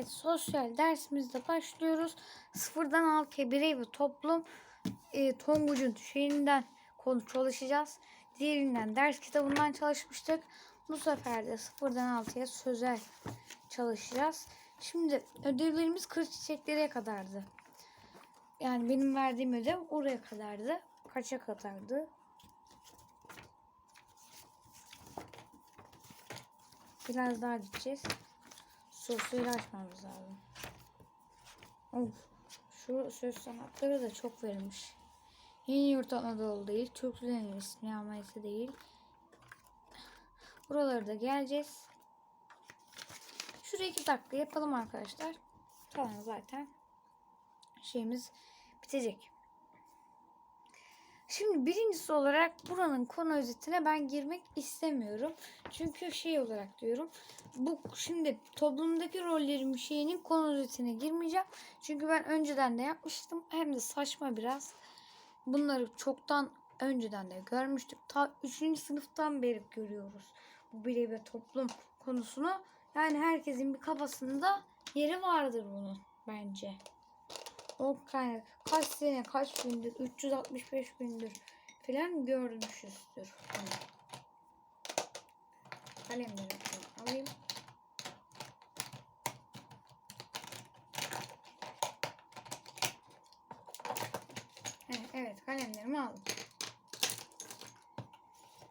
Evet, sosyal dersimizde başlıyoruz. Sıfırdan altıya birey ve toplum e, Tonguç'un şeyinden konu çalışacağız. Diğerinden ders kitabından çalışmıştık. Bu sefer de sıfırdan altıya sözel çalışacağız. Şimdi ödevlerimiz kır çiçeklere kadardı. Yani benim verdiğim ödev oraya kadardı. Kaça kadardı? Biraz daha gideceğiz. Sosyal açmamız lazım. Of. Şu söz sanatları da çok verilmiş. Yeni Yurt Anadolu değil. Türklerin ismi Amayası değil. Buralara da geleceğiz. Şuraya iki dakika yapalım arkadaşlar. Tamam zaten şeyimiz bitecek. Şimdi birincisi olarak buranın konu özetine ben girmek istemiyorum. Çünkü şey olarak diyorum. Bu şimdi toplumdaki rollerim şeyinin konu özetine girmeyeceğim. Çünkü ben önceden de yapmıştım. Hem de saçma biraz. Bunları çoktan önceden de görmüştük. Ta 3. sınıftan beri görüyoruz. Bu birey ve toplum konusunu. Yani herkesin bir kafasında yeri vardır bunun bence. O kaynak kaç sene kaç gündür 365 gündür falan görmüşüzdür. Kalemleri alayım. Evet, evet kalemlerimi aldım.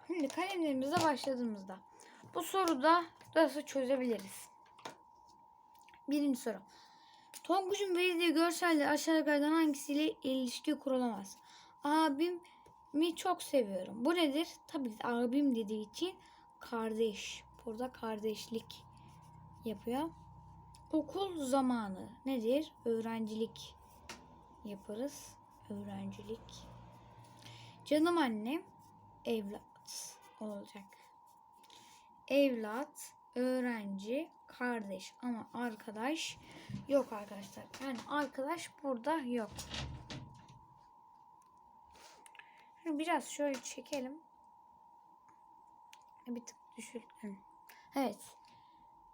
Şimdi kalemlerimize başladığımızda bu soruda nasıl çözebiliriz? Birinci soru. Tonguç'un verdiği görselde aşağıdakilerden hangisiyle ilişki kurulamaz? Abim mi çok seviyorum. Bu nedir? Tabii ki abim dediği için kardeş. Burada kardeşlik yapıyor. Okul zamanı nedir? Öğrencilik yaparız. Öğrencilik. Canım annem evlat olacak. Evlat, öğrenci, kardeş ama arkadaş yok arkadaşlar. Yani arkadaş burada yok. Şimdi biraz şöyle çekelim. Bir tık düşürdüm. Evet.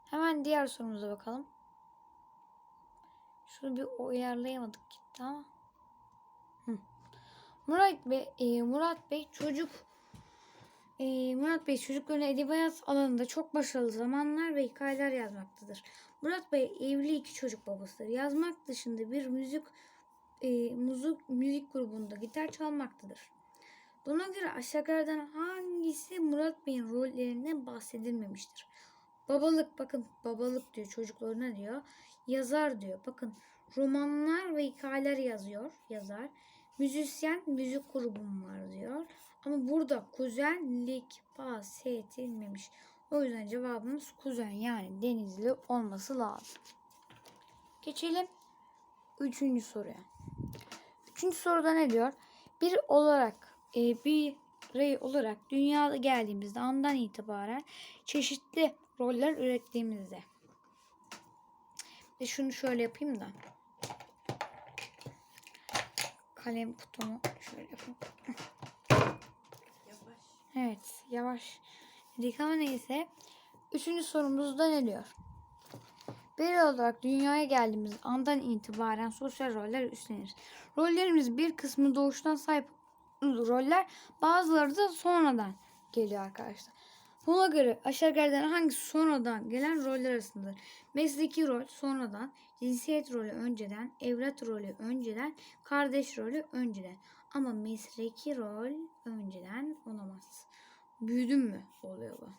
Hemen diğer sorumuza bakalım. Şunu bir uyarlayamadık gitti ama. Murat Bey, e, Murat Bey çocuk e, Murat Bey çocukların edebiyat alanında çok başarılı zamanlar ve hikayeler yazmaktadır. Murat Bey evli iki çocuk babasıdır. Yazmak dışında bir müzik e, müzik, müzik grubunda gitar çalmaktadır. Buna göre aşağılardan hangisi Murat Bey'in rollerinden bahsedilmemiştir? Babalık bakın babalık diyor çocuklarına diyor. Yazar diyor. Bakın romanlar ve hikayeler yazıyor. Yazar. Müzisyen müzik grubum var diyor. Ama burada kuzenlik bahsedilmemiş. O yüzden cevabımız kuzen yani denizli olması lazım. Geçelim üçüncü soruya. Üçüncü soruda ne diyor? Bir olarak e, bir rey olarak dünyada geldiğimizde andan itibaren çeşitli roller ürettiğimizde. Ve şunu şöyle yapayım da. Kalem kutumu şöyle yapayım. Yavaş. Evet yavaş dedik ama neyse. Üçüncü sorumuzda ne diyor? Bir olarak dünyaya geldiğimiz andan itibaren sosyal roller üstleniriz. Rollerimiz bir kısmı doğuştan sahip roller bazıları da sonradan geliyor arkadaşlar. Buna göre aşağıdakilerden hangisi sonradan gelen roller arasındadır? Mesleki rol sonradan, cinsiyet rolü önceden, evlat rolü önceden, kardeş rolü önceden. Ama mesleki rol önceden olamaz. Büyüdün mü oluyor bu.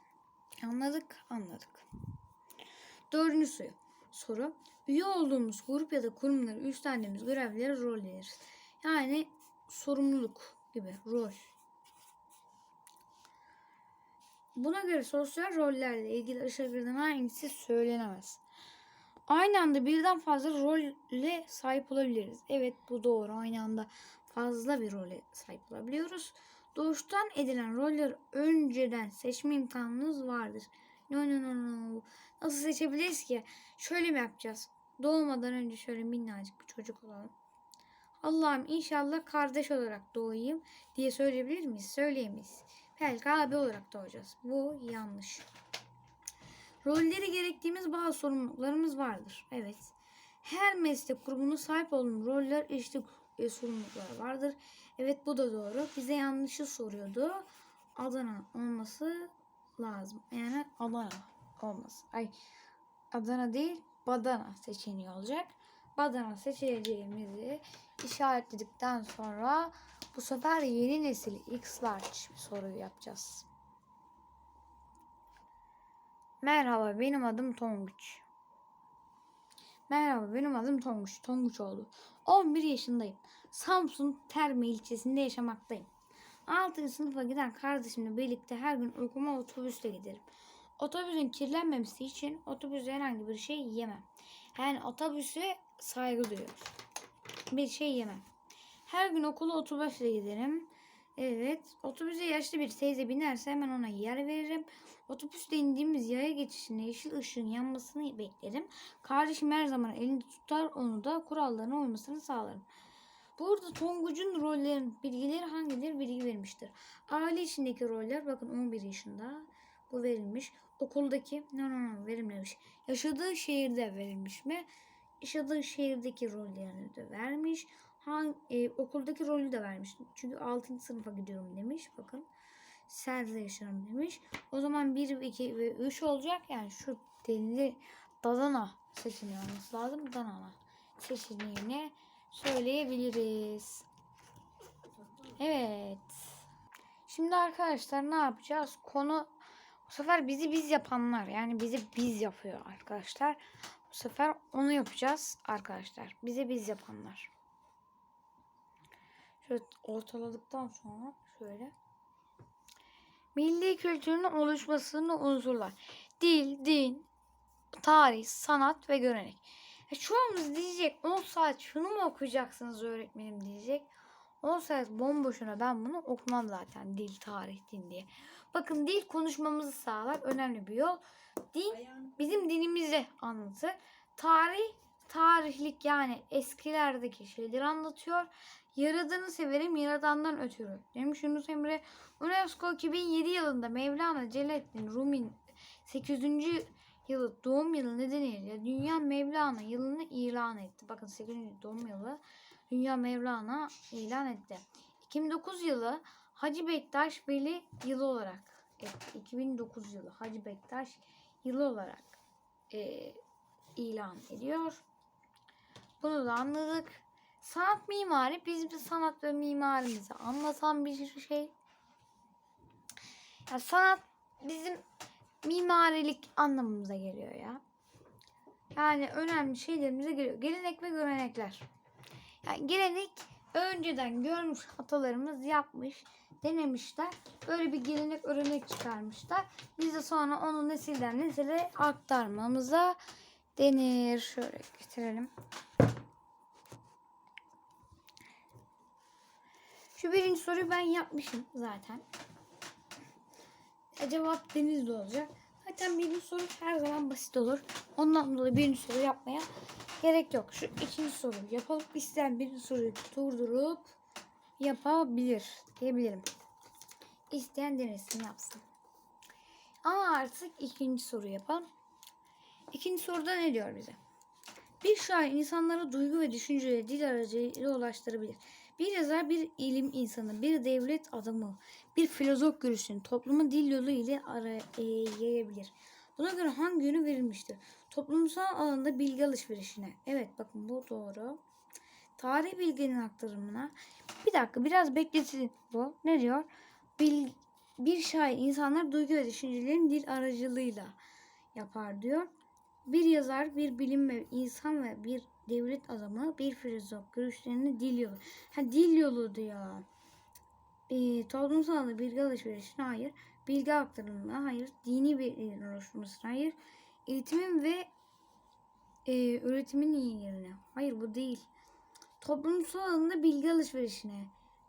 Anladık, anladık. Dördüncü soru. soru. Üye olduğumuz grup ya da kurumları üstlendiğimiz görevlere rol veririz. Yani sorumluluk gibi rol. Buna göre sosyal rollerle ilgili aşağıdakilerden hangisi söylenemez? Aynı anda birden fazla rolle sahip olabiliriz. Evet bu doğru. Aynı anda fazla bir role sahip olabiliyoruz. Doğuştan edilen roller önceden seçme imkanınız vardır. No no no no. Nasıl seçebiliriz ki? Şöyle mi yapacağız? Doğmadan önce şöyle minnacık bir çocuk olalım. Allah'ım inşallah kardeş olarak doğayım diye söyleyebilir miyiz? Söyleyemeyiz. Belki abi olarak doğacağız. Bu yanlış. Rolleri gerektiğimiz bazı sorumluluklarımız vardır. Evet. Her meslek grubuna sahip olduğum roller eşitlik e, sorumlulukları vardır. Evet bu da doğru. Bize yanlışı soruyordu. Adana olması lazım. Yani Adana olması. Ay Adana değil Badana seçeneği olacak. Badana seçeceğimizi işaretledikten sonra bu sefer yeni nesil X large soruyu yapacağız. Merhaba benim adım Tonguç. Merhaba benim adım Tonguç. Tonguç oldu. 11 yaşındayım. Samsun Terme ilçesinde yaşamaktayım. 6. sınıfa giden kardeşimle birlikte her gün okuma otobüste giderim. Otobüsün kirlenmemesi için otobüste herhangi bir şey yemem. Yani otobüse saygı duyuyorum. Bir şey yemem. Her gün okula otobüsle giderim. Evet. Otobüse yaşlı bir teyze binerse hemen ona yer veririm. Otobüste indiğimiz yaya geçişinde yeşil ışığın yanmasını beklerim. Kardeşim her zaman elini tutar onu da kurallarına uymasını sağlarım. Burada Tonguç'un rollerin bilgileri hangileri bilgi vermiştir. Aile içindeki roller bakın 11 yaşında bu verilmiş. Okuldaki no no no verilmemiş. Yaşadığı şehirde verilmiş mi? Yaşadığı şehirdeki rollerini de vermiş. Hangi, e, okuldaki rolü de vermiş. Çünkü 6. sınıfa gidiyorum demiş. Bakın. Serde yaşarım demiş. O zaman 1, 2 ve 3 olacak. Yani şu deli Dadana seçeneği olması lazım. Danana seçeneğini söyleyebiliriz. Evet. Şimdi arkadaşlar ne yapacağız? Konu bu sefer bizi biz yapanlar. Yani bizi biz yapıyor arkadaşlar. Bu sefer onu yapacağız arkadaşlar. Bize biz yapanlar. Şöyle ortaladıktan sonra şöyle. Milli kültürün oluşmasını unsurlar. Dil, din, tarih, sanat ve görenek. Ya çoğumuz diyecek 10 saat şunu mu okuyacaksınız öğretmenim diyecek. 10 saat bomboşuna ben bunu okumam zaten dil, tarih, din diye. Bakın dil konuşmamızı sağlar. Önemli bir yol. Din bizim dinimizi anlatır. Tarih, tarihlik yani eskilerdeki şeyleri anlatıyor. Yaradanı severim yaradandan ötürü. Demiş Yunus Emre. UNESCO 2007 yılında Mevlana Celaleddin Rumi'nin 800. yılı doğum yılı nedeniyle Dünya Mevlana yılını ilan etti. Bakın 800. doğum yılı Dünya Mevlana ilan etti. 2009 yılı Hacı Bektaş Veli yılı olarak etti. 2009 yılı Hacı Bektaş yılı olarak e, ilan ediyor. Bunu da anladık. Sanat mimari bizim sanat ve mimarimizi anlatan bir şey. Ya sanat bizim mimarilik anlamımıza geliyor ya. Yani önemli şeylerimize geliyor. Gelenek ve görenekler. Yani gelenek önceden görmüş atalarımız yapmış, denemişler. Böyle bir gelenek öğrenek çıkarmışlar. Biz de sonra onu nesilden nesile aktarmamıza denir. Şöyle getirelim. Şu birinci soruyu ben yapmışım zaten. E, cevap denizde olacak. Zaten birinci soru her zaman basit olur. Ondan dolayı birinci soru yapmaya gerek yok. Şu ikinci soru yapalım. İsteyen birinci soruyu durdurup yapabilir diyebilirim. İsteyen denesin yapsın. Ama artık ikinci soru yapalım. İkinci soruda ne diyor bize? Bir şair insanlara duygu ve düşünceleri dil aracılığıyla ulaştırabilir. Bir yazar bir ilim insanı, bir devlet adamı, bir filozof görüşünü toplumu dil yolu ile ara, e, yayabilir. Buna göre hangi yönü verilmiştir? Toplumsal alanda bilgi alışverişine. Evet bakın bu doğru. Tarih bilginin aktarımına. Bir dakika biraz bekletin bu. Ne diyor? Bil, bir şair insanlar duygu ve düşüncelerin dil aracılığıyla yapar diyor. Bir yazar, bir bilim ve insan ve bir devlet adamı, bir filozof görüşlerini dil yolu. Ha dil yolu diyor. E, toplumsal alanda bilgi alışverişine hayır. Bilgi aktarımına hayır. Dini bilgilerin oluşturmasına hayır. Eğitimin ve e, öğretimin iyi yerine. Hayır bu değil. Toplumsal alanda bilgi alışverişine.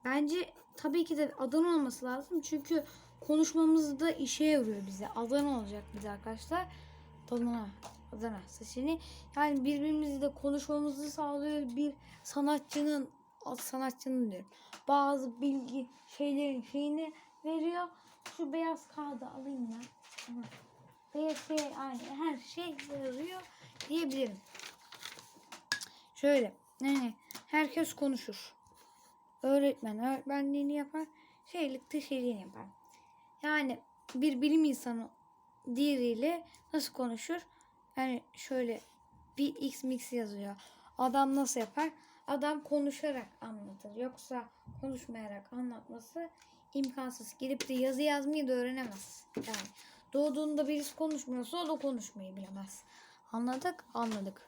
Bence tabii ki de Adana olması lazım. Çünkü konuşmamızda işe yarıyor bize. Adana olacak bize arkadaşlar. Adana. Adana seçeneği. Yani birbirimizle konuşmamızı sağlıyor. Bir sanatçının sanatçının diyorum. Bazı bilgi şeylerin şeyini veriyor. Şu beyaz kağıdı alayım ya. Hı. DS aynı her şey yazıyor diyebilirim. Şöyle yani herkes konuşur. Öğretmen öğretmenliğini yapar. Şeylik şeyliğini yapar. Yani bir bilim insanı diğeriyle nasıl konuşur? Yani şöyle bir x mix yazıyor. Adam nasıl yapar? Adam konuşarak anlatır. Yoksa konuşmayarak anlatması imkansız. Gidip de yazı yazmayı da öğrenemez. Yani doğduğunda birisi konuşmuyorsa o da konuşmayı bilemez. Anladık? Anladık.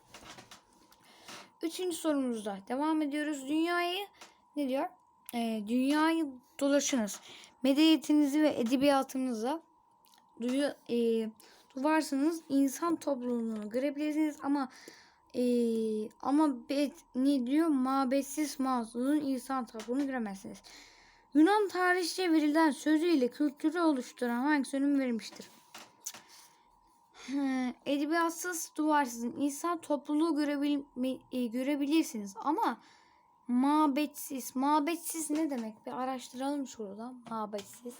Üçüncü sorumuzda devam ediyoruz. Dünyayı ne diyor? Ee, dünyayı dolaşınız. Medeniyetinizi ve edebiyatınıza duyu, e, duvarsanız insan topluluğunu görebilirsiniz ama e, ama bet, ne diyor? Mabetsiz mahzunun insan topluluğunu göremezsiniz. Yunan tarihçe verilen sözüyle kültürü oluşturan hangi sönüm verilmiştir? He, Edebiyatsız, duvarsız insan topluluğu görebil, e, görebilirsiniz ama mabetsiz. Mabetsiz ne demek? Bir araştıralım şurada. Mabetsiz.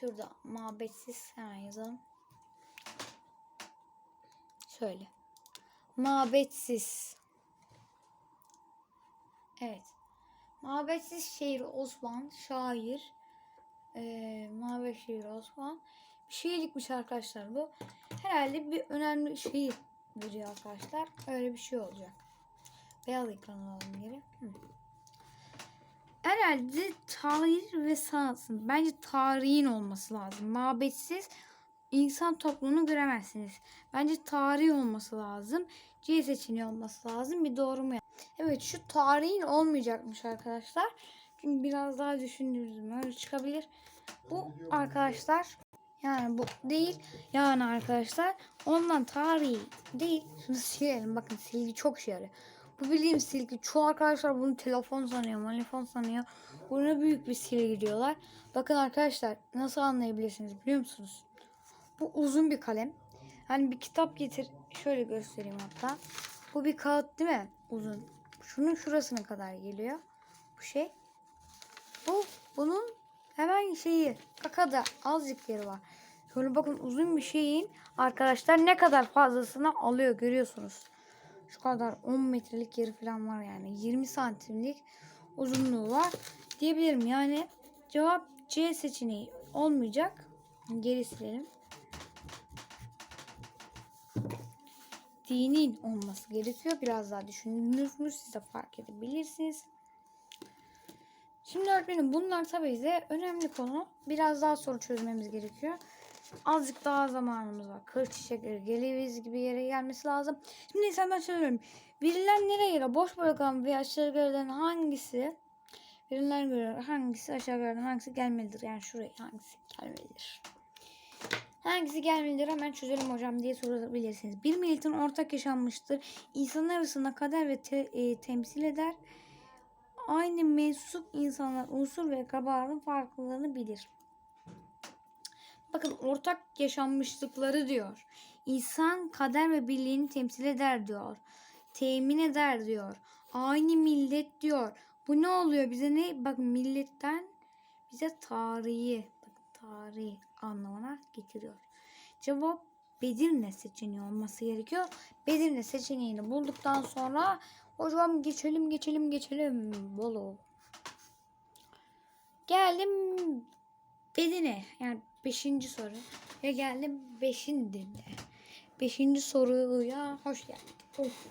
Şurada mabetsiz hemen yazalım. Şöyle. Mabetsiz. Evet. Mabetsiz şehir Osman, şair. Ee, Mabet şehir Osman. Bir şiirlikmiş arkadaşlar bu. Herhalde bir önemli şiir veriyor arkadaşlar. Öyle bir şey olacak. Beyaz ekran alalım geri. Hı. Herhalde tarih ve sanatsın. Bence tarihin olması lazım. Mabetsiz insan toplumunu göremezsiniz. Bence tarih olması lazım. C seçeneği olması lazım. Bir doğru mu? Evet şu tarihin olmayacakmış arkadaşlar. Çünkü biraz daha düşündüğümüzde öyle çıkabilir. Bu arkadaşlar yani bu değil. Yani arkadaşlar ondan tarihi değil. Şunu silelim. Bakın silgi çok şey yarıyor. Bu bildiğim silgi. Çoğu arkadaşlar bunu telefon sanıyor, telefon sanıyor. Buna büyük bir silgi diyorlar. Bakın arkadaşlar nasıl anlayabilirsiniz biliyor musunuz? Bu uzun bir kalem. Hani bir kitap getir. Şöyle göstereyim hatta. Bu bir kağıt değil mi? Uzun. Şunun şurasına kadar geliyor. Bu şey. Bu bunun hemen şeyi kakada azıcık yeri var. Şöyle bakın uzun bir şeyin arkadaşlar ne kadar fazlasını alıyor görüyorsunuz. Şu kadar 10 metrelik yeri falan var yani. 20 santimlik uzunluğu var diyebilirim. Yani cevap C seçeneği olmayacak. Geri silelim. Dinin olması gerekiyor. Biraz daha düşündünüz siz de fark edebilirsiniz. Şimdi öğretmenim bunlar tabii ki önemli konu. Biraz daha soru çözmemiz gerekiyor. Azıcık daha zamanımız var. Kır çiçekleri geleviz gibi yere gelmesi lazım. Şimdi sen ben söylüyorum. Verilenlere göre boş bırakan ve aşağı görülen hangisi verilen göre hangisi aşağı görülen hangisi gelmelidir? Yani şuraya hangisi gelmelidir? Hangisi gelmelidir hemen çözelim hocam diye sorabilirsiniz. Bir milletin ortak yaşanmıştır. İnsanlar arasında kader ve te- e, temsil eder. Aynı mensup insanlar unsur ve kabahatın farklılığını bilir. Bakın ortak yaşanmışlıkları diyor. İnsan kader ve birliğini temsil eder diyor. Temin eder diyor. Aynı millet diyor. Bu ne oluyor bize ne? Bakın milletten bize tarihi, bakın tarihi anlamına getiriyor. Cevap Bedirne seçeneği olması gerekiyor. Bedirne seçeneğini bulduktan sonra hocam geçelim geçelim geçelim. Bolo. Geldim Bedine yani beşinci soru. Ya geldim beşinci Beşinci soruya hoş geldin. Of.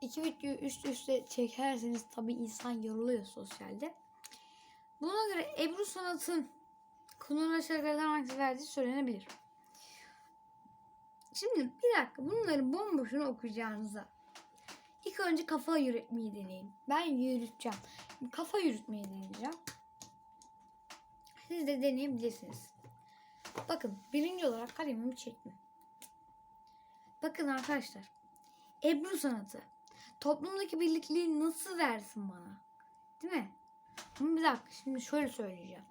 İki videoyu üst üste çekerseniz tabi insan yoruluyor sosyalde. Buna göre Ebru Sanat'ın Kunur şarkılardan hangisi verdiği söylenebilir. Şimdi bir dakika bunları bomboşuna okuyacağınıza ilk önce kafa yürütmeyi deneyin. Ben yürüteceğim. Kafa yürütmeyi deneyeceğim. Siz de deneyebilirsiniz. Bakın birinci olarak kalemimi çektim. Bakın arkadaşlar. Ebru sanatı. Toplumdaki birlikliği nasıl versin bana? Değil mi? Ama bir dakika şimdi şöyle söyleyeceğim.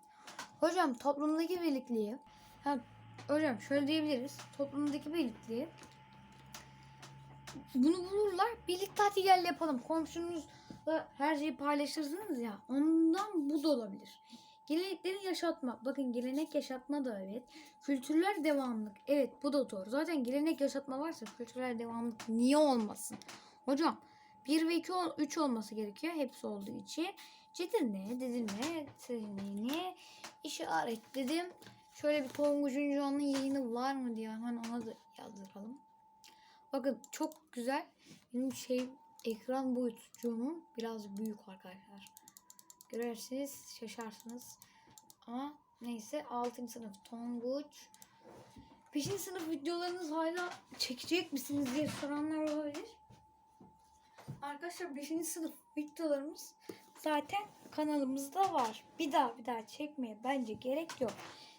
Hocam toplumdaki birlikliği ha, hocam şöyle diyebiliriz. Toplumdaki birlikliği bunu bulurlar. Birlikte hadi gel yapalım. Komşunuzla her şeyi paylaşırsınız ya. Ondan bu da olabilir. Gelenekleri yaşatma. Bakın gelenek yaşatma da evet. Kültürler devamlık. Evet bu da doğru. Zaten gelenek yaşatma varsa kültürler devamlık niye olmasın? Hocam 1 ve 2 3 olması gerekiyor. Hepsi olduğu için. Cedirne, dedilme, tırnağını işaretledim. Şöyle bir Tonguç'un canlı yayını var mı diye hemen ona da yazdıralım. Bakın çok güzel. Benim şey ekran boyutucumun biraz büyük arkadaşlar. Görersiniz şaşarsınız. Ama neyse 6. sınıf Tonguç. 5. sınıf videolarınız hala çekecek misiniz diye soranlar olabilir. Arkadaşlar 5. sınıf videolarımız zaten kanalımızda var. Bir daha bir daha çekmeye bence gerek yok.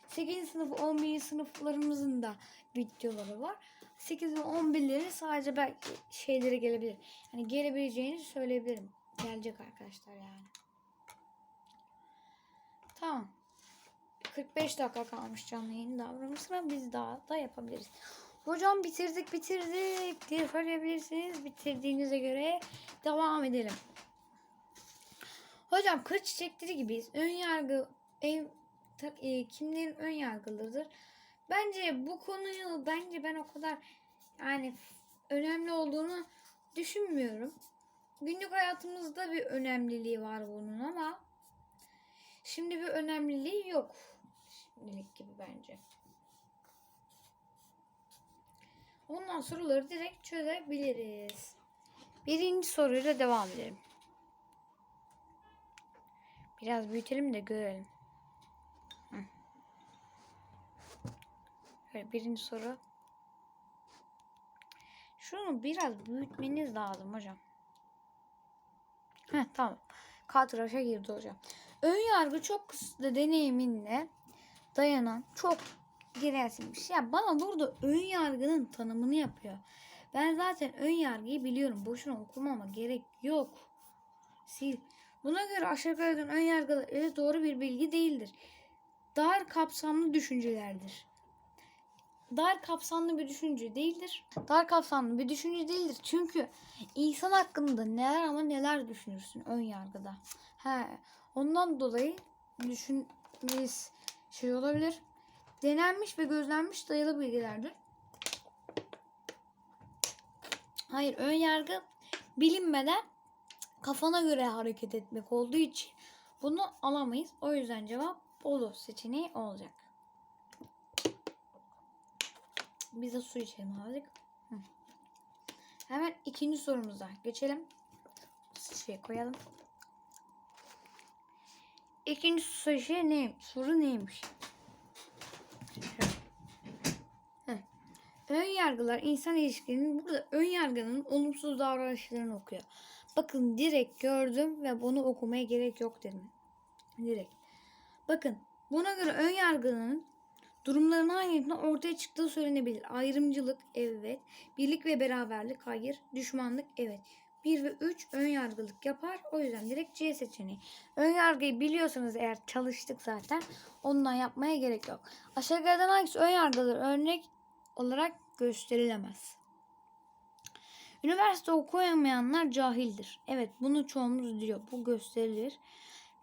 8. sınıf 11. sınıflarımızın da videoları var. 8 ve 11'leri sadece belki şeyleri gelebilir. Yani gelebileceğini söyleyebilirim. Gelecek arkadaşlar yani. Tamam. 45 dakika kalmış canlı yayın davranışına biz daha da yapabiliriz. Hocam bitirdik bitirdik diye söyleyebilirsiniz. Bitirdiğinize göre devam edelim. Hocam kır çiçekleri gibiyiz. Ön yargı ev, ta- e, kimlerin ön yargılıdır? Bence bu konuyu bence ben o kadar yani önemli olduğunu düşünmüyorum. Günlük hayatımızda bir önemliliği var bunun ama şimdi bir önemliliği yok. Şimdilik gibi bence. Ondan soruları direkt çözebiliriz. Birinci soruyla devam edelim. Biraz büyütelim de görelim. Şöyle birinci soru. Şunu biraz büyütmeniz lazım hocam. Heh, tamam. Katraşa girdi hocam. Ön yargı çok kısıtlı deneyiminle dayanan çok gereksizmiş. Ya bana burada ön yargının tanımını yapıyor. Ben zaten ön yargıyı biliyorum. Boşuna okumama gerek yok. Sil. Buna göre aşağı yukarı ön yargılar evet doğru bir bilgi değildir. Dar kapsamlı düşüncelerdir. Dar kapsamlı bir düşünce değildir. Dar kapsamlı bir düşünce değildir. Çünkü insan hakkında neler ama neler düşünürsün ön yargıda. He, ondan dolayı düşünmeniz şey olabilir. Denenmiş ve gözlenmiş dayalı bilgilerdir. Hayır, ön yargı bilinmeden kafana göre hareket etmek olduğu için bunu alamayız. O yüzden cevap Bolu seçeneği olacak. Biz de su içelim. Hı. Hemen ikinci sorumuza geçelim. Şuraya koyalım. İkinci soru şey ne? Soru neymiş? Ön yargılar insan ilişkilerinin burada ön yargının olumsuz davranışlarını okuyor. Bakın direkt gördüm ve bunu okumaya gerek yok dedim. Direkt. Bakın buna göre ön yargının durumların hangilerinin ortaya çıktığı söylenebilir. Ayrımcılık evet. Birlik ve beraberlik hayır. Düşmanlık evet. 1 ve 3 ön yargılık yapar. O yüzden direkt C seçeneği. Ön yargıyı biliyorsanız eğer çalıştık zaten ondan yapmaya gerek yok. Aşağıdakilerden hangisi ön yargıdır örnek olarak gösterilemez? Üniversite okuyamayanlar cahildir. Evet bunu çoğumuz diyor. Bu gösterilir.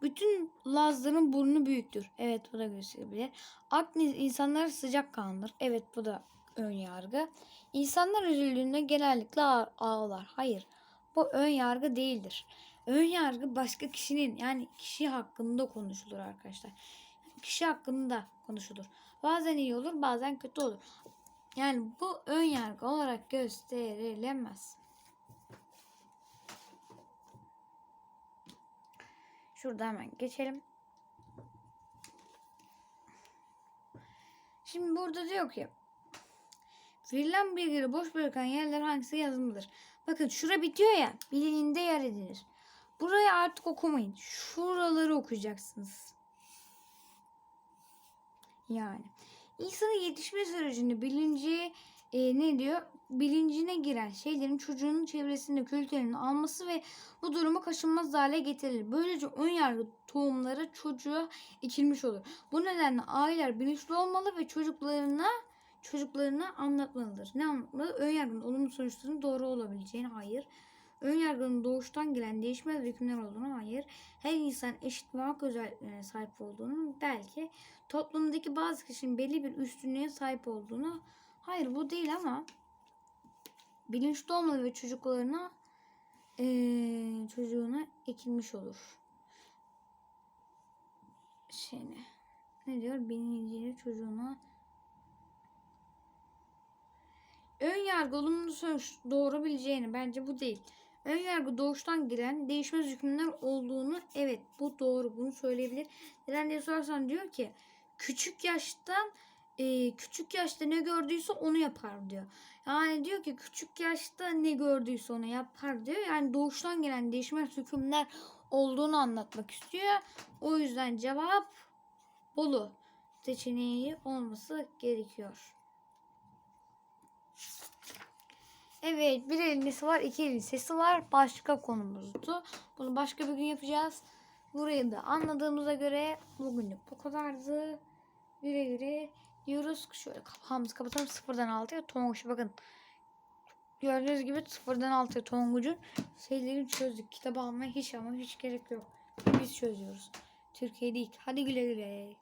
Bütün Lazların burnu büyüktür. Evet bu da gösterilebilir. Akdeniz insanları sıcak kanlıdır. Evet bu da ön yargı. İnsanlar üzüldüğünde genellikle ağ- ağlar. Hayır bu ön yargı değildir. Ön yargı başka kişinin yani kişi hakkında konuşulur arkadaşlar. Kişi hakkında konuşulur. Bazen iyi olur bazen kötü olur. Yani bu ön yargı olarak gösterilemez. Şurada hemen geçelim. Şimdi burada diyor ki verilen bilgileri boş bırakan yerler hangisi yazılmalıdır? Bakın şura bitiyor ya bilininde yer edilir. Burayı artık okumayın. Şuraları okuyacaksınız. Yani insanın yetişme sürecinde bilinci e, ne diyor? Bilincine giren şeylerin çocuğunun çevresinde kültürünü alması ve bu durumu kaçınmaz hale getirir. Böylece ön yargı tohumları çocuğa ekilmiş olur. Bu nedenle aileler bilinçli olmalı ve çocuklarına çocuklarına anlatmalıdır. Ne anlatmalı? Ön yargının olumlu sonuçlarının doğru olabileceğini hayır. ön yargının doğuştan gelen değişmez hükümler olduğunu hayır. Her insan eşit ve hak özelliklerine sahip olduğunu belki toplumdaki bazı kişinin belli bir üstünlüğe sahip olduğunu hayır bu değil ama bilinçli olmalı ve çocuklarına eee, çocuğuna ekilmiş olur. Şey ne? Ne diyor? Bilinçli çocuğuna ön yargı olumlu sonuç doğurabileceğini bence bu değil. Ön yargı doğuştan gelen değişmez hükümler olduğunu evet bu doğru bunu söyleyebilir. Neden diye sorarsan diyor ki küçük yaştan e, küçük yaşta ne gördüyse onu yapar diyor. Yani diyor ki küçük yaşta ne gördüyse onu yapar diyor. Yani doğuştan gelen değişmez hükümler olduğunu anlatmak istiyor. O yüzden cevap Bolu seçeneği olması gerekiyor. Evet bir elin nesi var iki elin sesi var. Başka konumuzdu. Bunu başka bir gün yapacağız. Burayı da anladığımıza göre bugünlük bu kadardı. Güle güle diyoruz. Şöyle kapağımızı kapatalım. Sıfırdan altıya Tonguç'u bakın. Gördüğünüz gibi sıfırdan altıya Tonguç'un şeylerini çözdük. Kitabı almaya hiç ama hiç gerek yok. Biz çözüyoruz. Türkiye değil. Hadi güle güle.